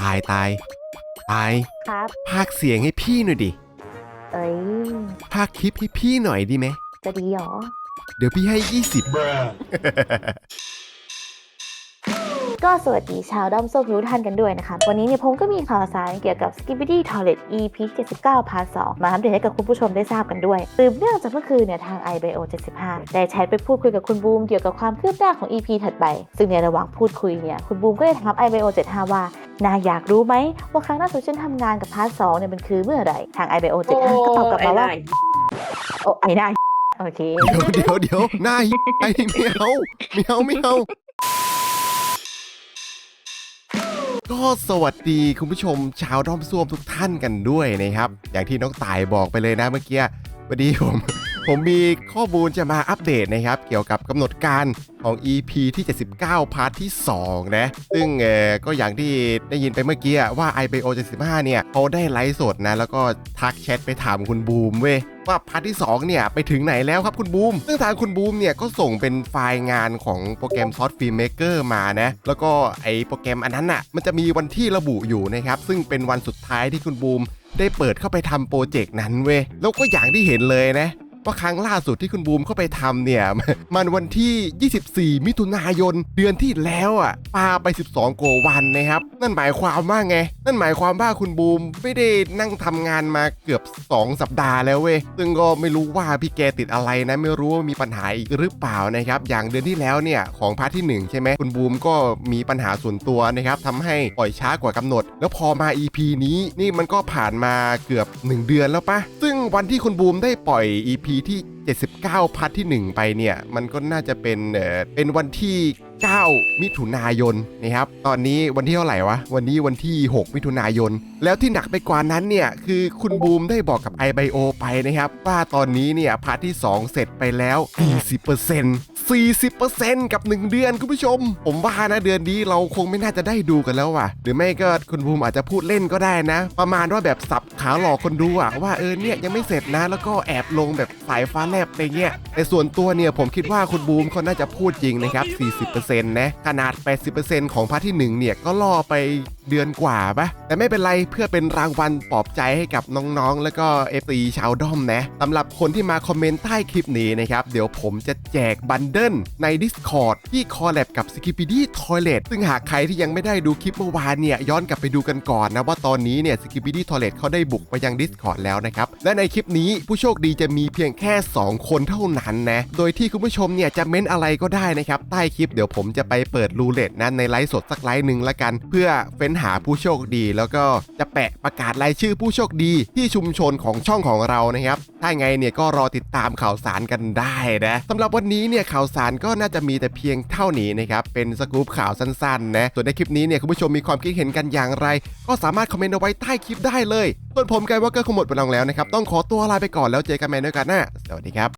ตายตายตายครับภาคเสียงให้พี่หน่อยดิเอ้ยภาคคลิปให้พี่หน่อยดีไหม จะดีหรอ เดี๋ยวพี่ให้ 20 ก็สวัสดีชาวด้อมโซ่ทุกท่านกันด้วยนะคะ วันนี้เนี่ยผมก็มีข่าวสารเกี่ยวกับ Skibidi Toilet EP 79พาร์ท2มาอัปเดตให้กับคุณผู้ชมได้ทราบกันด้วยสืบเนื่องจากเมื่อคืนเนี่ยทาง iBio 75 ได้แชทไปพูดคุยกับคุณบูมเกี่ยวกับความคืบหน้าของ EP ถัดไป ซึ่งในระหว่างพูดคุยเนี่ยคุณบูมก็ได้ถาม iBio 75 ว่านาอยากรู้ไหมว่าครั้งล่าสุดฉันทำงานกับพาร์ท2เนี่ยมันคือเมื่อไหร่ทาง iBio 75ก็ตอบกลับมาว่าโอ้ไอ้หน้าโอเค เดี๋ยวเดี๋ยวเดี๋ยวหน้าไอ้ไม่เอาไม่เอาไม่เอ ก็สวัสดีคุณผู้ชมชาวด้อมส้วมทุกท่านกันด้วยนะครับ อย่างที่น้องตายบอกไปเลยนะเมื่อกี้วันดีผม ผมมีข้อมูลจะมาอัปเดตนะครับ เกี่ยวกับกำหนดการของ EP ที่ 79 พาร์ทที่ 2 นะ ซึ่งเออก็อย่างที่ได้ยินไปเมื่อกี้ว่า IBO 75 เนี่ยเขาได้ไลฟ์สดนะ แล้วก็ทักแชทไปถามคุณบูมเว้ยว่าพาร์ทที่ 2 เนี่ย ไปถึงไหนแล้วครับคุณบูม ซึ่งทางคุณบูมเนี่ย ก็ส่งเป็นไฟล์งานของโปรแกรม s o u r c e Film Maker มานะ แล้วก็ไอโปรแกรมอันนั้นน่ะมันจะมีวันที่ระบุอยู่นะครับ ซึ่งเป็นวันสุดท้ายที่คุณบูมได้เปิดเข้าไปทำโปรเจกต์นั้นเว้ยแล้วก็อย่างที่เห็นเลยนะ ว่าครั้งล่าสุดที่คุณบูมเข้าไปทำเนี่ย มันวันที่ 24 มิถุนายน เดือนที่แล้วอะปาไป 12กว่าวันนะครับ นั่นหมายความว่าไง นั่นหมายความว่าคุณบูมไม่ได้นั่งทำงานมาเกือบ 2 สัปดาห์แล้วเว้ย ซึ่งก็ไม่รู้ว่าพี่แกติดอะไรนะ ไม่รู้ว่ามีปัญหาอีกหรือเปล่านะครับ อย่างเดือนที่แล้วเนี่ยของพาร์ทที่ 1 ใช่ไหมคุณบูมก็มีปัญหาส่วนตัวนะครับทำให้ปล่อยช้ากว่ากำหนด แล้วพอมา EP นี้นี่มันก็ผ่านมาเกือบ 1 เดือนแล้วปะซึ่ง วันที่คุณบูมได้ปล่อย EP ที่ 79 พาร์ทที่ 1 ไปเนี่ย มันก็น่าจะเป็นเออเป็นวันที่ 9 มิถุนายนนะครับ ตอนนี้วันที่เท่าไหร่วะ วันนี้วันที่ 6 มิถุนายน แล้วที่หนักไปกว่านั้นเนี่ย คือคุณบูมได้บอกกับ iBio ไปนะครับ ว่าตอนนี้เนี่ยพาร์ทที่ 2 เสร็จไปแล้ว 40% 40%กับ 1 เดือนคุณผู้ชม ผมว่านะเดือนนี้เราคงไม่น่าจะได้ดูกันแล้วว่ะ หรือไม่ก็คุณบูมอาจจะพูดเล่นก็ได้นะ ประมาณว่าแบบสับขาหลอกคนดูอะว่าเออเนี่ยยังไม่เสร็จนะ แล้วก็แอบลงแบบสายฟ้าแลบอะไรเงี้ยแต่ส่วนตัวเนี่ยผมคิดว่าคุณบูมเขาน่าจะพูดจริงนะครับ 40%นะขนาด 80%ของพาร์ทที่1เนี่ยก็ล่อไป เดือนกว่าปะแต่ไม่เป็นไรเพื่อเป็นรางวัลปลอบใจให้กับน้องๆ แล้วก็เอฟซีชาวด้อมนะสำหรับคนที่มาคอมเมนต์ใต้คลิปนี้นะครับ เดี๋ยวผมจะแจกบันเดิลใน Discord ที่คอลแลบกับ s k i p p y d y Toilet ซึ่งหากใครที่ยังไม่ได้ดูคลิปเมื่อวานเนี่ย ย้อนกลับไปดูกันก่อนนะว่าตอนนี้เนี่ย s k i p p y d y Toilet เขาได้บุกไปยัง Discord แล้วนะครับ และในคลิปนี้ผู้โชคดีจะมีเพียงแค่ 2 คนเท่านั้นนะโดยที่คุณผู้ชมเนี่ยจะเม้นอะไรก็ได้นะครับใต้คลิปเดี๋ยวผมจะไปเปิดรูเล็ตนะในไลฟ์สดสักไลฟ์หนึ่งละกัน เพื่อเฟ้นหาผู้โชคดี แล้วก็จะแปะประกาศรายชื่อผู้โชคดีที่ชุมชนของช่องของเรานะครับ ถ้าไงเนี่ยก็รอติดตามข่าวสารกันได้นะสำหรับวันนี้เนี่ยข่าวสารก็น่าจะมีแต่เพียงเท่านี้นะครับ เป็นสกู๊ปข่าวสั้นๆนะ ส่วนในคลิปนี้เนี่ยคุณผู้ชมมีความคิดเห็นกันอย่างไร ก็สามารถคอมเมนต์เอาไว้ใต้คลิปได้เลยส่วนผมไกด์ว่ากอร์ขมดไปลองแล้วนะครับ ต้องขอตัวลาไปก่อนแล้วเจอกันใหม่ในโอกาสหน้า สวัสดีครับ